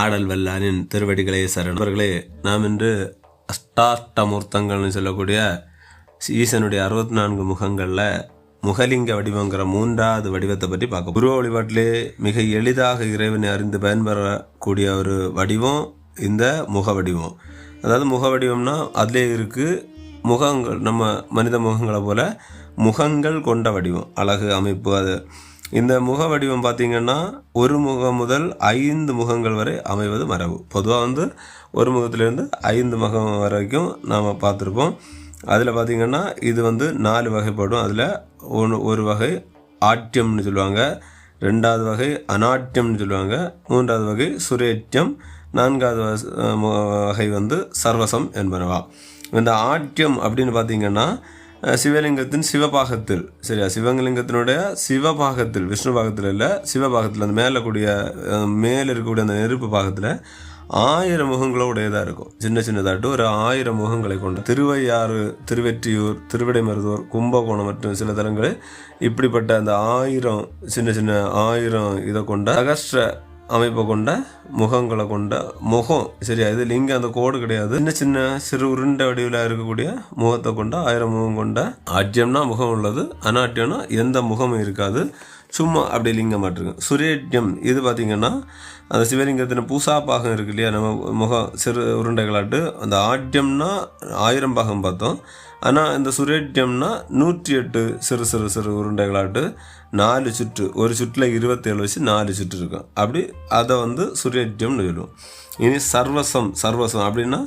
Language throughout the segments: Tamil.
ஆடல் வல்லானின் திருவடிகளே சரணவர்களே நாம் இன்று அஷ்டாஷ்டமூர்த்தங்கள்னு சொல்லக்கூடிய ஈசனுடைய அறுபத்தி நான்கு முகங்களில் முகலிங்க வடிவங்கிற மூன்றாவது வடிவத்தை பற்றி பார்க்க குரு வழிபாட்டிலே மிக எளிதாக இறைவனை அறிந்து பயன்பெறக்கூடிய ஒரு வடிவம் இந்த முக வடிவம். அதாவது முக வடிவம்னா அதிலே இருக்குது முகங்கள் நம்ம மனித முகங்களை போல முகங்கள் கொண்ட வடிவம். அழகு அமைப்பு அது இந்த முக வடிவம் பார்த்திங்கன்னா ஒரு முகம் முதல் ஐந்து முகங்கள் வரை அமைவது மரபு. பொதுவாக வந்து ஒரு முகத்திலேருந்து ஐந்து முகம் வரைக்கும் நாம் பார்த்துருப்போம். அதில் பார்த்திங்கன்னா இது வந்து நாலு வகைப்படும். அதில் ஒன்று ஒரு வகை ஆட்டியம்னு சொல்லுவாங்க. ரெண்டாவது வகை அநாட்டியம்னு சொல்லுவாங்க. மூன்றாவது வகை சுரேட்டியம் நான்காவது மு- வகை வந்து சர்வசம் என்பனவா. இந்த ஆட்டியம் அப்படின்னு பார்த்தீங்கன்னா சிவலிங்கத்தின் சிவபாகத்தில். சரியா? சிவலிங்கத்தினுடைய சிவபாகத்தில் விஷ்ணு பாகத்தில் இல்லை சிவபாகத்தில் அந்த மேலே கூடிய மேலே இருக்கக்கூடிய அந்த நெருப்பு பாகத்தில் ஆயிரம் முகங்களோடையதாக இருக்கும். சின்ன சின்னதாட்டு ஒரு ஆயிரம் முகங்களை கொண்ட திருவையாறு திருவெற்றியூர் திருவிடைமருதூர் கும்பகோணம் மற்றும் சில தலங்களில் இப்படிப்பட்ட அந்த ஆயிரம் சின்ன சின்ன ஆயிரம் இதை கொண்ட அகஸ்ட்ர அமைப்பை கொண்ட முகங்களை கொண்ட முகம் சரியா? இது லிங்கம் அந்த கோடு கிடையாது. சின்ன சின்ன சிறு உருண்டை வடிவில் இருக்கக்கூடிய முகத்தை கொண்ட ஆயிரம் முகம் கொண்ட ஆட்யம்னா முகம் உள்ளது அனாட்டியம்னா எந்த முகமும் இருக்காது. சும்மா அப்படி லிங்கம் மாட்டிருக்கும். சுரேட்யம் இது பார்த்திங்கன்னா அந்த சிவலிங்கத்தின் பூசா பாகம் இருக்கு இல்லையா? நம்ம முகம் சிறு உருண்டைகளாட்டு அந்த ஆட்யம்னா ஆயிரம் பாகம் பார்த்தோம். ஆனால் இந்த சுரேட்யம்னா நூற்றி எட்டு சிறு சிறு சிறு உருண்டைகளாட்டு நாலு சுற்று ஒரு சுற்றில் இருபத்தேழு வச்சு நாலு சுற்று இருக்கும். அப்படி அதை வந்து சுரேட்யம்னு சொல்லுவோம். இனி சர்வசம் சர்வசம் அப்படின்னா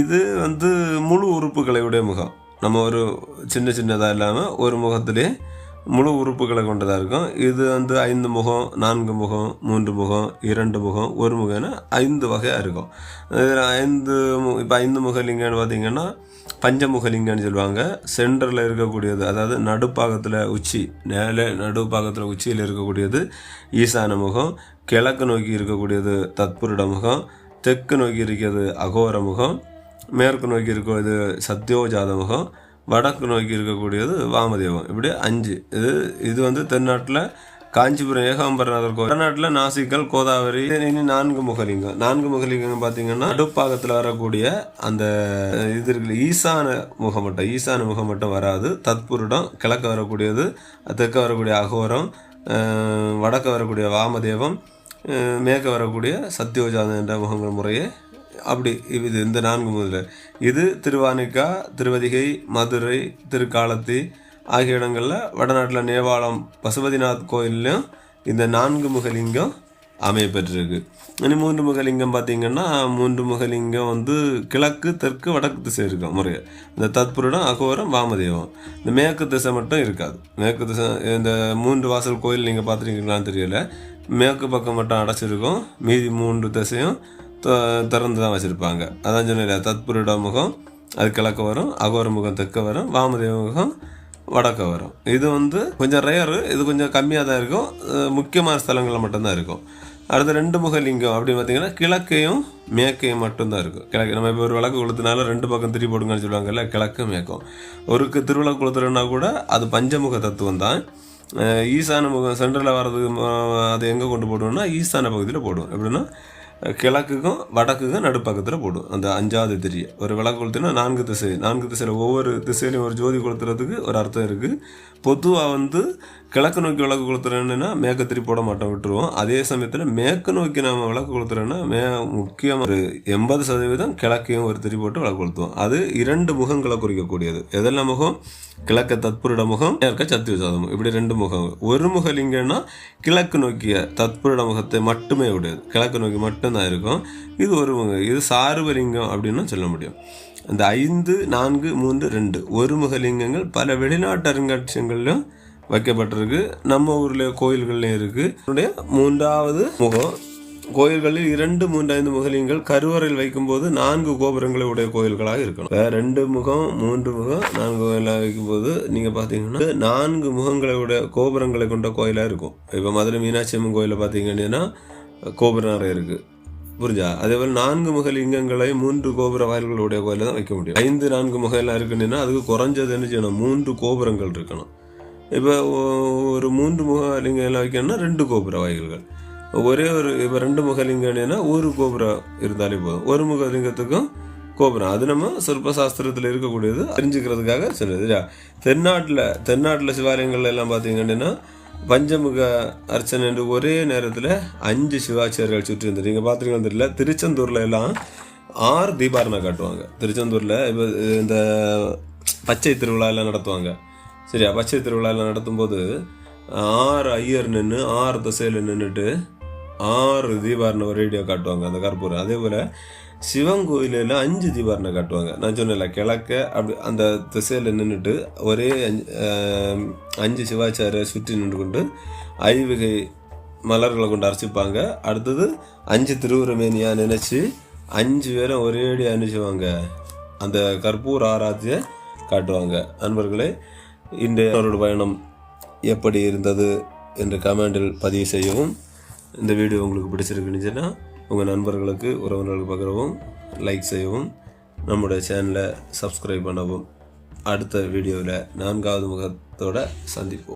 இது வந்து முழு உறுப்புகளை உடைய முகம். நம்ம ஒரு சின்ன சின்னதாக இல்லாமல் ஒரு முகத்திலே முழு உறுப்புகளை கொண்டதாக இருக்கும். இது வந்து ஐந்து முகம் நான்கு முகம் மூன்று முகம் இரண்டு முகம் ஒரு முகம்னு ஐந்து வகையாக இருக்கும். இதில் ஐந்து இப்போ ஐந்து முகலிங்கன்னு பார்த்தீங்கன்னா பஞ்சமுகலிங்கன்னு சொல்லுவாங்க. சென்டரில் இருக்கக்கூடியது அதாவது நடுப்பாகத்தில் உச்சி மேலே நடுப்பாகத்தில் உச்சியில் இருக்கக்கூடியது ஈசான முகம் கிழக்கு நோக்கி இருக்கக்கூடியது தத்புருட முகம் தெற்கு நோக்கி இருக்கிறது அகோர முகம் மேற்கு நோக்கி இருக்கிறது சத்யோஜாத முகம் வடக்கு நோக்கி இருக்கக்கூடியது வாமதேவம். இப்படி அஞ்சு. இது இது வந்து தென்னாட்டில் காஞ்சிபுரம் ஏகாம்பரநாதர் கோவில். வடநாட்டில் நாசிக்கல் கோதாவரி இனி நான்கு முகலிங்கம். நான்கு முகலிங்கம் பார்த்தீங்கன்னா நடுப்பாகத்தில் வரக்கூடிய அந்த இது இருக்கு ஈசான முகமட்டம். ஈசான முகமட்டம் வராது. தத்புருடம் கிழக்க வரக்கூடியது தெற்க வரக்கூடிய அகோரம் வடக்க வரக்கூடிய வாமதேவம் மேற்க வரக்கூடிய சத்யோஜாதன் என்ற முகங்கள் முறையே அப்படி இது இந்த நான்கு முதல்வர் இது திருவானிக்கா திருவதிகை மதுரை திருக்காலத்தி ஆகிய இடங்களில் வடநாட்டில் நேபாளம் பசுபதிநாத் கோயில்லையும் இந்த நான்கு முகலிங்கம் அமையப்பெற்றிருக்கு இனி மூன்று முகலிங்கம் பார்த்தீங்கன்னா மூன்று முகலிங்கம் வந்து கிழக்கு தெற்கு வடக்கு திசை இருக்கும் முறையை. இந்த தத்புருடம் அகோரம் வாமதேவம். இந்த மேற்கு திசை மட்டும் இருக்காது. மேற்கு திசை இந்த மூன்று வாசல் கோயில் நீங்கள் பார்த்துருக்கீங்களான்னு தெரியல. மேற்கு பக்கம் மட்டும் அடைச்சிருக்கும். மீதி மூன்று திசையும் திறந்து தான் வச்சுருப்பாங்க. அதான் சொன்னேன் தத்புருட முகம் அது கிழக்க வரும் அகோர முகம் தெற்க வரும் வாமதேவ முகம் வடக்க வரும். இது வந்து கொஞ்சம் ரேரு இது கொஞ்சம் கம்மியாக தான் இருக்கும் முக்கியமான ஸ்தலங்களில் மட்டும்தான் இருக்கும். அடுத்த ரெண்டு முக லிங்கம் அப்படின்னு பார்த்தீங்கன்னா கிழக்கையும் மேற்கையும் மட்டும்தான் இருக்கும். கிழக்கு நம்ம இப்போ ஒரு விளக்கு கொளுத்தினாலும் ரெண்டு பக்கம் திரி போடுங்கன்னு சொல்லுவாங்கல்ல கிழக்கு மேற்கும். ஒரு திருவிழா திருவிளக்கு கொளுத்துறோன்னா கூட அது பஞ்சமுக தத்துவம் தான். ஈசான முகம் சென்டரில் வர்றதுக்கு அதை எங்கே கொண்டு போடுவோம்னா ஈசான பகுதியில் போடுவோம். எப்படின்னா கிழக்குக்கும் வடக்குக்கும் நடுப்பக்கத்தில் போடும். அந்த அஞ்சாவது திரியை ஒரு விளக்கு கொளுத்தினா நான்கு திசை. நான்கு திசையில் ஒவ்வொரு திசையிலையும் ஒரு ஜோதி கொளுத்துறதுக்கு ஒரு அர்த்தம் இருக்குது பொதுவாக வந்து கிழக்கு நோக்கி விளக்கு கொளுத்துறேன்னா மேற்கு திரி போட மாட்டோம் விட்டுருவோம். அதே சமயத்தில் மேற்கு நோக்கி நாம் விளக்கு கொளுத்துறோன்னா மே முக்கியமாக ஒரு எண்பது சதவீதம் கிழக்கையும் ஒரு திரி போட்டு விளக்கு கொளுத்துவோம். அது இரண்டு முகங்களை குறிக்கக்கூடியது. எதெல்லாம் முகம்? கிழக்க தத்புருட முகம் மேற்க சத்தியுசாத இப்படி ரெண்டு முகம். ஒரு முகலிங்கன்னா கிழக்கு நோக்கிய தத்புருட முகத்தை மட்டுமே உடையது கிழக்கு நோக்கி மட்டும்தான் இருக்கும். இது ஒரு முகம் இது சார்வலிங்கம் அப்படின்னு சொல்ல முடியும். இந்த ஐந்து நான்கு மூன்று ரெண்டு. ஒரு முகலிங்கங்கள் பல வெளிநாட்டு அருங்காட்சியங்கள்லையும் வைக்கப்பட்டிருக்கு. நம்ம ஊரில் கோயில்கள்லையும் இருக்குது என்னுடைய மூன்றாவது முகம். கோயில்களில் இரண்டு மூன்றைந்து முகலிங்கள் கருவறையில் வைக்கும்போது நான்கு கோபுரங்களை உடைய கோயில்களாக இருக்கணும். வேற ரெண்டு முகம் மூன்று முகம் நான்கு கோயிலாக வைக்கும்போது நீங்கள் பார்த்தீங்கன்னா நான்கு முகங்களை உடைய கோபுரங்களை கொண்ட கோயிலாக இருக்கும். இப்போ மதுரை மீனாட்சி அம்மன் கோயிலில் பார்த்தீங்கன்னா கோபுரம் நிறைய இருக்குது புரிஞ்சா? அதே போல் நான்கு முக லிங்கங்களை மூன்று கோபுர வாயில்களுடைய கோயிலில் தான் வைக்க முடியும். ஐந்து நான்கு முகையெல்லாம் இருக்குன்னா அதுக்கு குறைஞ்சது என்ன செய்யணும்? மூன்று கோபுரங்கள் இருக்கணும். இப்போ ஒரு மூன்று முகலிங்கங்களை எல்லாம் வைக்கணும்னா ரெண்டு கோபுர வாயில்கள் ஒரே ஒரு இப்போ ரெண்டு முகலிங்கன்னா ஒரு கோபுரம் இருந்தாலே போதும். ஒரு முகலிங்கத்துக்கும் கோபுரம். அது நம்ம சிற்ப சாஸ்திரத்தில் இருக்கக்கூடியது தெரிஞ்சுக்கிறதுக்காக சொன்னது தென்னாட்டில் தென்னாட்டில் சிவாலயங்கள் எல்லாம் பார்த்தீங்கன்னா பஞ்சமுக அர்ச்சனை என்று ஒரே நேரத்தில் அஞ்சு சிவாச்சாரியர்கள் சுற்றி இருந்தது. நீங்கள் பார்த்துருக்கீங்கன்னு தெரியல? திருச்செந்தூரில் எல்லாம் ஆறு தீபாரணம் காட்டுவாங்க. திருச்செந்தூரில் இப்போ இந்த பச்சை திருவிழா எல்லாம் நடத்துவாங்க. சரியா பச்சை திருவிழாவில் நடத்தும்போது ஆறு ஐயர் நின்று ஆறு திசையில் நின்றுட்டு ஆறு தீபாரணை ரேடியோ காட்டுவாங்க அந்த கற்பூரம் அதே போல் சிவன் கோயிலில் அஞ்சு தீபாரணை காட்டுவாங்க. நான் சொன்னேன்ல கிழக்க அப்படி அந்த திசையில் நின்றுட்டு ஒரே அஞ்சு அஞ்சு சிவாச்சாரியை சுற்றி நின்று கொண்டு ஐவகை மலர்களை கொண்டு அரைச்சிப்பாங்க. அடுத்தது அஞ்சு திருவுரமேனியா நினச்சி அஞ்சு பேரும் ஒரேடியாக அனுப்பிச்சுவாங்க அந்த கற்பூர் ஆராத்திய காட்டுவாங்க. நண்பர்களே இன்றைய அவரோட பயணம் எப்படி இருந்தது என்று கமெண்டில் பதிவு செய்யவும். இந்த வீடியோ உங்களுக்கு பிடிச்சிருக்குனுச்சுன்னா சொன்னால் உங்கள் நண்பர்களுக்கு உறவினர்களுக்கு பகிரவும் லைக் செய்யவும் நம்முடைய சேனலை சப்ஸ்கிரைப் பண்ணவும். அடுத்த வீடியோவில் நான்காவது முகத்தோட சந்திப்போம்.